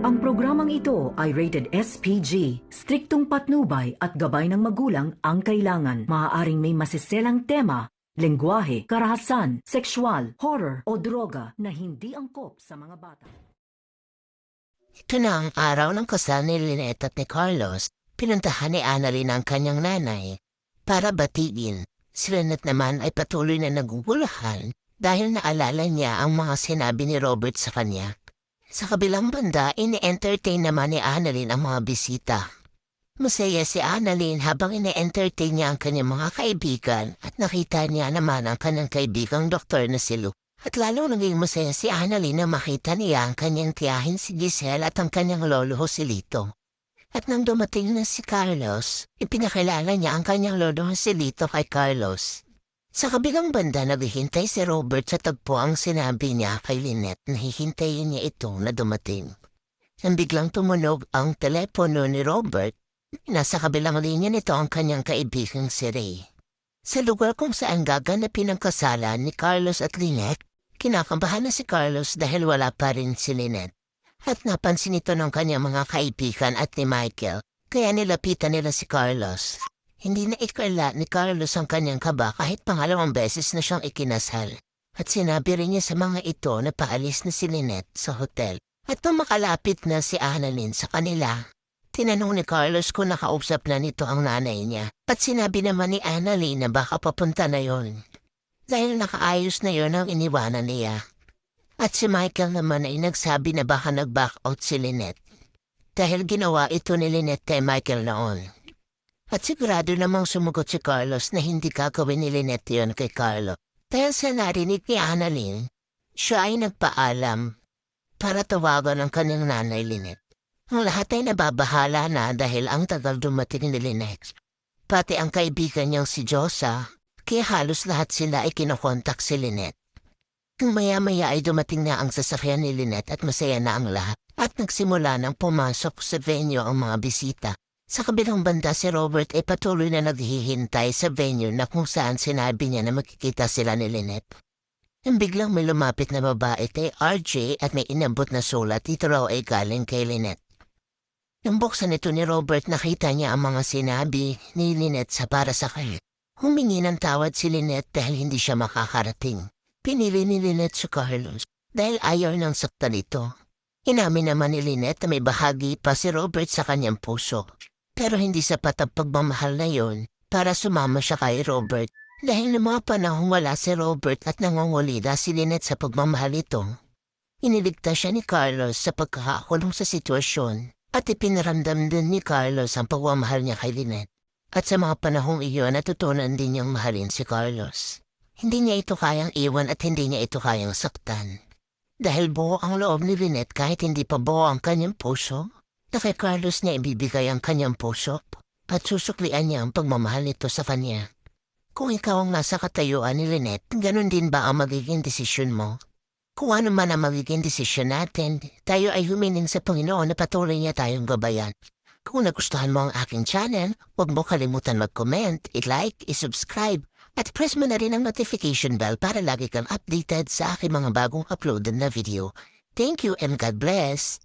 Ang programang ito ay rated SPG. Striktong patnubay at gabay ng magulang ang kailangan. Maaaring may masiselang tema, lengguwahe, karahasan, sexual, horror o droga na hindi angkop sa mga bata. Ito na ang araw ng kasal ni Lynette at ni Carlos. Pinuntahan ni Annalyn ang kanyang nanay para batiin. Si Lynette naman ay patuloy na nagugulahan dahil naalala niya ang mga sinabi ni Robert sa kanya. Sa kabilang banda, ini-entertain naman ni Annalyn ang mga bisita. Masaya si Annalyn habang ini-entertain niya ang kanyang mga kaibigan at nakita niya naman ang kanyang kaibigang doktor na si Luke. At lalo naging masaya si Annalyn na makita niya ang kanyang tiyahin si Giselle at ang kanyang lolo Joselito. At nang dumating na si Carlos, ipinakilala niya ang kanyang lolo Joselito kay Carlos. Sa kabilang banda naghihintay si Robert sa tagpo ang sinabi niya kay Lynette na hihintayin niya ito na dumating. Nang biglang tumunog ang telepono ni Robert, nasa kabilang linya nito ang kanyang kaibigang si Ray. Sa lugar kung saan gaganapin ang kasalan ni Carlos at Lynette, kinakabahan na si Carlos dahil wala pa rin si Lynette. At napansin ito ng kanyang mga kaibigan at ni Michael, kaya nilapitan nila si Carlos. Hindi na ikala ni Carlos ang kanyang kaba kahit pangalawang beses na siyang ikinasal. At sinabi rin niya sa mga ito na paalis na si Lynette sa hotel. At nung makalapit na si Annalyn sa kanila, tinanong ni Carlos kung nakausap na nito ang nanay niya. At sinabi naman ni Annalyn na baka papunta na yon. Dahil nakaayos na yon ang iniwanan niya. At si Michael naman ay nagsabi na baka nag-back out si Lynette. Dahil ginawa ito ni Lynette kay Michael noon. At sigurado namang sumugot si Carlos na hindi gagawin ni Lynette yun kay Carlo. Dahil sa narinig ni Annalyn, siya ay nagpaalam para tawagan ang kanyang nanay Lynette. Ang lahat ay nababahala na dahil ang tagal dumating ni Lynette. Pati ang kaibigan niyang si Josa, kaya halos lahat sila ay kinokontak si Lynette. Maya-maya ay dumating na ang sasakyan ni Lynette at masaya na ang lahat at nagsimula nang pumasok sa venue ang mga bisita. Sa kabilang banda si Robert ay patuloy na naghihintay sa venue na kung saan sinabi niya na magkikita sila ni Lynette. Nang biglang may lumapit na babae kay RJ at may inabot na sulat ito raw ay galing kay Lynette. Nang buksan ito ni Robert nakita niya ang mga sinabi ni Lynette sa para sa kanya. Humingi ng tawad si Lynette dahil hindi siya makakarating. Pinili ni Lynette si Carlos dahil ayaw ng saktan ito. Inamin naman ni Lynette na may bahagi pa si Robert sa kanyang puso. Pero hindi sapat ang pagmamahal na yon para sumama siya kay Robert. Dahil ng mga panahong wala si Robert at nangongolida si Lynette sa pagmamahal ito. Iniligtas siya ni Carlos sa pagkakakulong sa sitwasyon at ipinaramdam din ni Carlos ang pagmamahal niya kay Lynette. At sa mga panahong iyon natutunan din niyang mahalin si Carlos. Hindi niya ito kayang iwan at hindi niya ito kayang saktan. Dahil buo ang loob ni Lynette kahit hindi pa buo ang kanyang puso, na kay Carlos niya ibibigay ang kanyang puso at susuklian niya ang pagmamahal nito sa kanya. Kung ikaw ang nasa katayuan ni Lynette, ganun din ba ang magiging desisyon mo? Kung ano man ang magiging desisyon natin, tayo ay humiling sa Panginoon na patuloy niya tayong gabayan. Kung nagustuhan mo ang aking channel, huwag mo kalimutan mag-comment, i-like, i-subscribe, at press mo na rin ang notification bell para lagi kang updated sa aking mga bagong uploaded na video. Thank you and God bless!